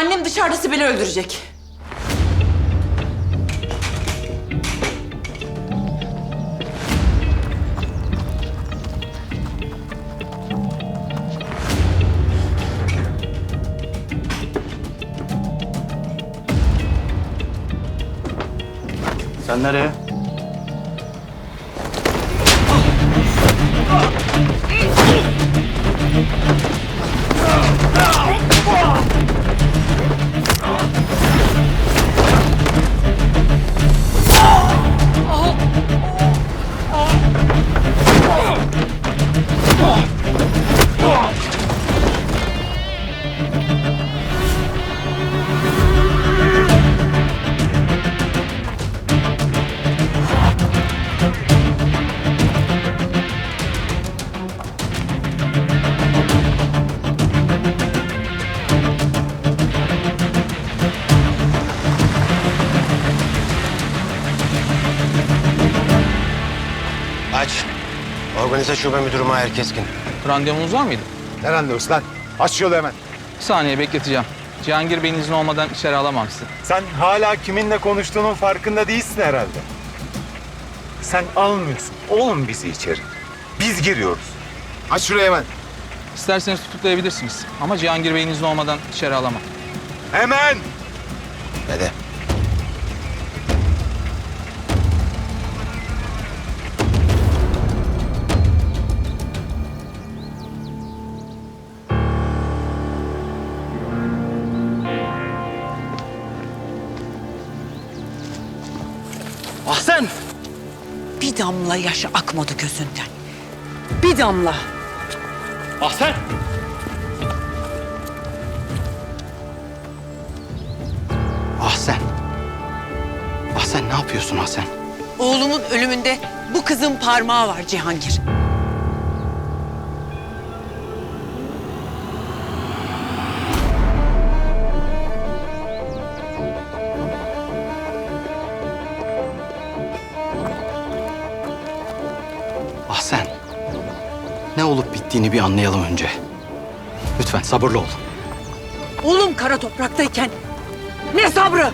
Annem dışarıda Sibel'i öldürecek. Sen nereye? Organize şube müdürü Mahir Keskin. Randevunuz var mıydı? Ne randevusu lan? Aç yolu hemen. Bir saniye bekleteceğim. Cihangir Bey'in izni olmadan içeri alamam sizi. Sen hala kiminle konuştuğunun farkında değilsin herhalde. Sen almıyorsun oğlum bizi içeri. Biz giriyoruz. Aç şurayı hemen. İsterseniz tutuklayabilirsiniz. Ama Cihangir Bey'in izni olmadan içeri alamam. Hemen! Dede. Damla yaş akmadı gözünden. Bir damla. Ahsen! Ahsen. Ahsen ne yapıyorsun Ahsen? Oğlumun ölümünde bu kızın parmağı var Cihangir. Ahsen. Ne olup bittiğini bir anlayalım önce. Lütfen sabırlı ol. Oğlum kara topraktayken ne sabrı?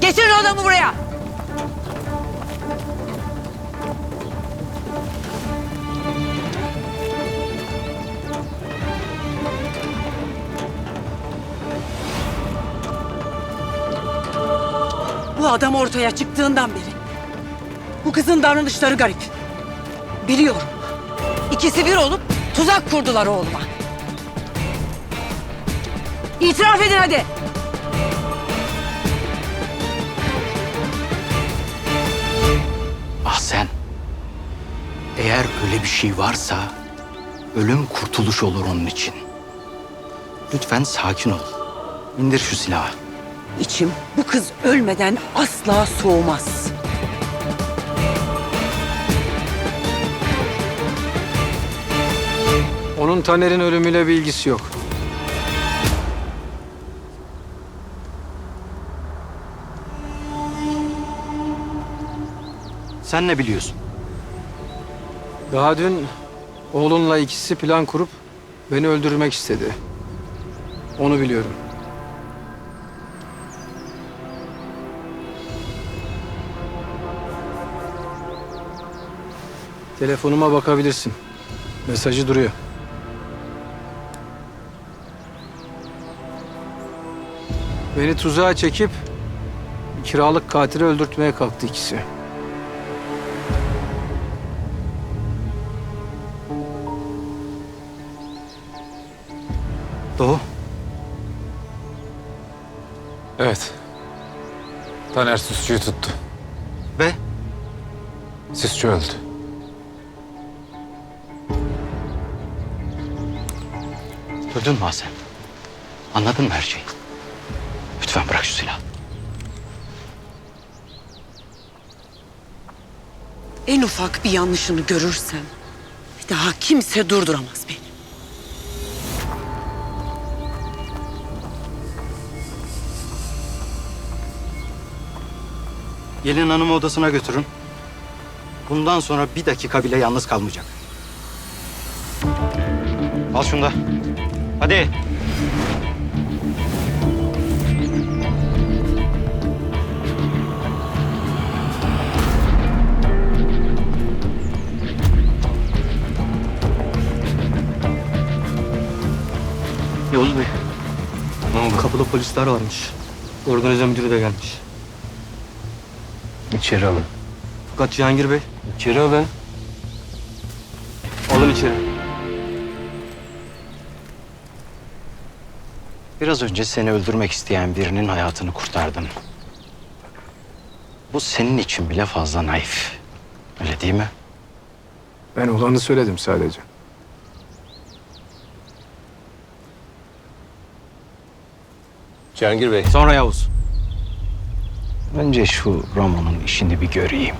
Getirin adamı buraya. Bu adam ortaya çıktığından beri bu kızın davranışları garip. Biliyorum. İkisi bir olup tuzak kurdular oğluma. İtiraf edin hadi. Ahsen. Eğer öyle bir şey varsa ölüm kurtuluş olur onun için. Lütfen sakin ol. İndir şu silahı. İçim bu kız ölmeden asla soğumaz. Onun Taner'in ölümüyle bir ilgisi yok. Sen ne biliyorsun? Daha dün oğlunla ikisi plan kurup beni öldürmek istedi. Onu biliyorum. Telefonuma bakabilirsin. Mesajı duruyor. Beni tuzağa çekip kiralık katili öldürtmeye kalktı ikisi. Doğu. Evet. Taner süsçüyü tuttu. Ve Süsçü öldü. Duydun mu Hasan? Anladın mı her şeyi? Lütfen bırak şu silahı. En ufak bir yanlışını görürsem bir daha kimse durduramaz beni. Gelin hanımı odasına götürün. Bundan sonra bir dakika bile yalnız kalmayacak. Al şunu da. Hadi. Polisler varmış. Organize müdürü de gelmiş. İçeri alın. Fakat Cihangir Bey. İçeri alın. Alın içeri. Biraz önce seni öldürmek isteyen birinin hayatını kurtardın. Bu senin için bile fazla naif. Öyle değil mi? Ben olanı söyledim sadece. Cihangir Bey. Sonra Yavuz. Önce şu Ramon'un işini bir göreyim.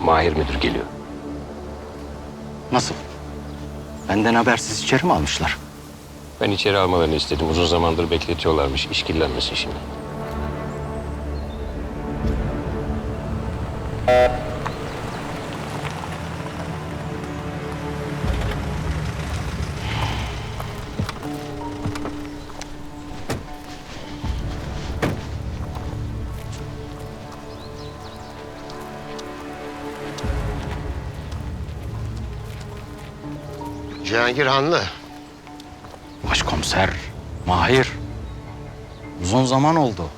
Mahir müdür geliyor. Nasıl? Benden habersiz içeri mi almışlar? Ben içeri almalarını istedim. Uzun zamandır bekletiyorlarmış. İşkillenmesin şimdi. Cihangir Hanlı. Başkomiser Mahir. Uzun zaman oldu.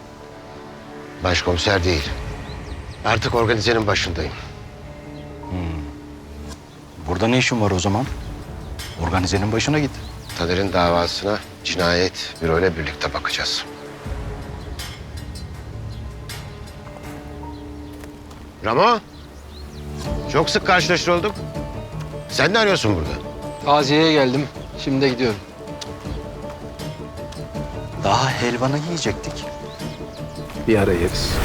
Başkomiser değil. Artık organizenin başındayım. Burada ne işin var o zaman? Organizenin başına git. Taner'in davasına cinayet büroyla birlikte bakacağız. Ramo. Çok sık karşılaşır olduk. Sen ne arıyorsun burada? Taziyeye geldim. Şimdi de gidiyorum. Daha helvanı yiyecektik. Bir ara yeriz.